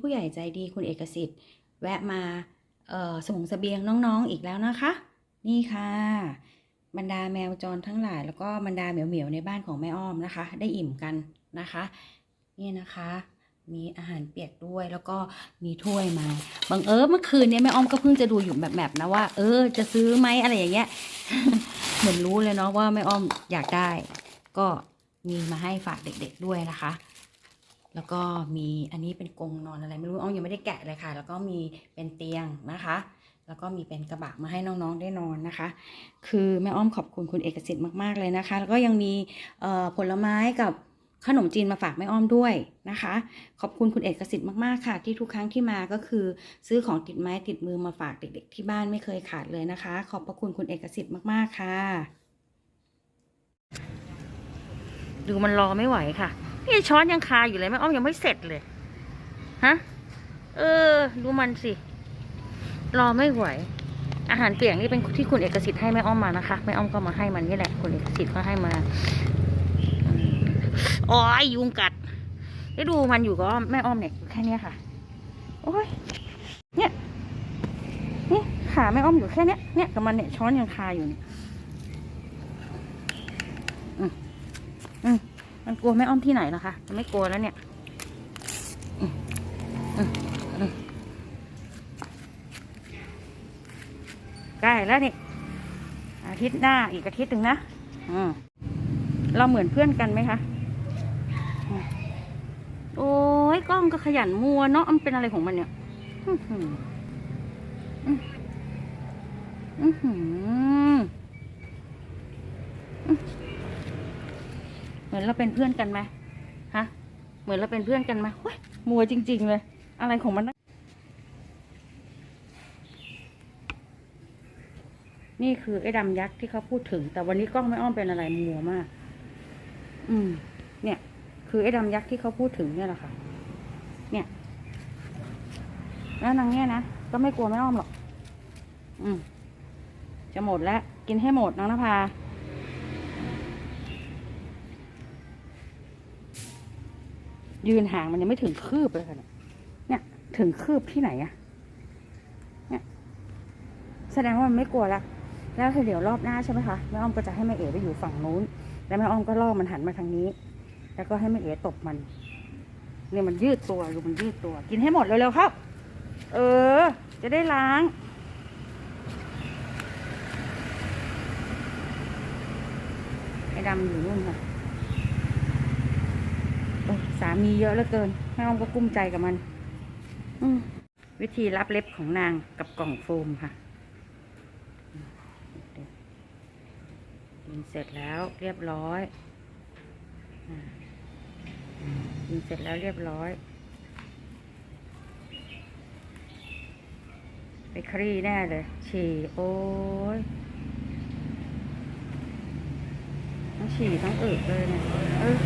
ผู้ใหญ่ใจดีคุณเอกสิทธิ์ แวะมาเอ่อส่งเสบียงน้องๆอีกแล้วนะคะ นี่ค่ะ บรรดาแมวจรทั้งหลาย แล้วก็บรรดาเหมียวๆในบ้านของแม่อ้อมนะคะ ได้อิ่มกันนะคะ นี่นะคะ มีอาหารเปียกด้วยแล้วก็มีถ้วยมาบังเอิญเมื่อคืนเนี้แม่อ้อมก็เพิ่งจะดูอยู่แบบแบบๆนะว่า เออ จะซื้อไหมอะไรอย่างเงี้ยเหมือนรู้เลยเนาะว่าแม่อ้อมอยากได้ ก็มีมาให้ฝากเด็ก ๆด้วยนะคะ แล้วก็มีอันนี้เป็นกรงนอนอะไรไม่รู้อ้อมยังไม่ได้แกะเลยค่ะ แล้วก็มีเป็นเตียงนะคะ แล้วก็มีเป็นกระบะมาให้น้องๆได้นอนนะคะ คือแม่อ้อมขอบคุณคุณเอกสิทธิ์มากๆเลยนะคะ แล้วก็ยังมีผลไม้กับขนมจีนมาฝากแม่อ้อมด้วยนะคะ ขอบคุณคุณเอกสิทธิ์มากๆค่ะ ที่ทุกครั้งที่มาก็คือ ซื้อของติดไม้ติดมือมาฝากเด็กๆที่บ้านไม่เคยขาดเลยนะคะ ขอบพระคุณคุณเอกสิทธิ์มากๆค่ะ ดูมันรอไม่ไหวค่ะ นี่ช้อนยังคาอยู่เลยแม่อ้อมยังไม่เสร็จเลย ฮะ เออ ดูมันสิ รอไม่ไหว อาหารเปียกนี่เป็นที่คุณเอกสิทธิ์ให้แม่อ้อมมานะคะ แม่อ้อมก็มาให้มันนี่แหละ คุณเอกสิทธิ์ก็ให้มาอืมโอ้ยยุงกัดได้ดูมันอยู่ก็แม่อ้อมเนี่ยอยู่แค่เนี้ยค่ะ โอ้ย เนี่ย นี่ขาแม่อ้อมอยู่แค่เนี้ย เนี่ยกับมันเนี่ยช้อนยังคาอยู่เนี่ย อืมอืม มันกลัวแม่อ้อมที่ไหนล่ะคะมันไม่กลัวแล้วเนี่ยใกล้แล้วนี่อาทิตย์หน้าอีกอาทิตย์หนึ่งนะอืมเราเหมือนเพื่อนกันไหมคะ โอ้ยกล้องก็ขยันมัวเนาะมันเป็นอะไรของมันเนี่ยอื้อหืออือหืออเห มือนเราเป็นเพื่อนกันไหมฮะ เหมือนเราเป็นเพื่อนกันไหมเฮ้ยมัวจริง ๆ เลย อะไรของมันนะนี่คือไอ้ดำยักษ์ที่เขาพูดถึง แต่วันนี้กล้องไม่อ้อมเป็นอะไรมัวมาก อืม เนี่ย คือไอ้ดำยักษ์ที่เขาพูดถึงเนี่ยแหละค่ะ เนี่ยแล้วนางเนี่ยนะก็ไม่กลัวไม่อ้อมหรอก อืม จะหมดแล้ว กินให้หมดน้องนภา ยืนห่างมันยังไม่ถึงคืบเลยค่ะเนี่ย ถึงคืบที่ไหนอะเนี่ย แสดงว่ามันไม่กลัวละ แล้วเดี๋ยวรอบหน้าใช่ไหมคะแม่อ้อมก็จะให้แม่เอ๋ไปอยู่ฝั่งนู้น แล้วแม่อ้อมก็ล่อมันหันมาทางนี้ แล้วก็ให้แม่เอ๋ตบมัน เนี่ยมันยืดตัวอยู่มันยืดตัว กินให้หมดเร็วๆครับ เออ จะได้ล้างไอ้ดำอยู่นู่นค่ะโอ้ย สามีเยอะเหลือเกินแม่อ้อมก็กุ้มใจกับมัน อืมวิธีรับเล็บของนางกับกล่องโฟมค่ะกินเสร็จแล้วเรียบร้อยอ่ากินเสร็จแล้วเรียบร้อย ไปคลี่แน่เลย ฉี่โอ้ยทั้งฉี่ทั้งอึเลยเนี่ยเออ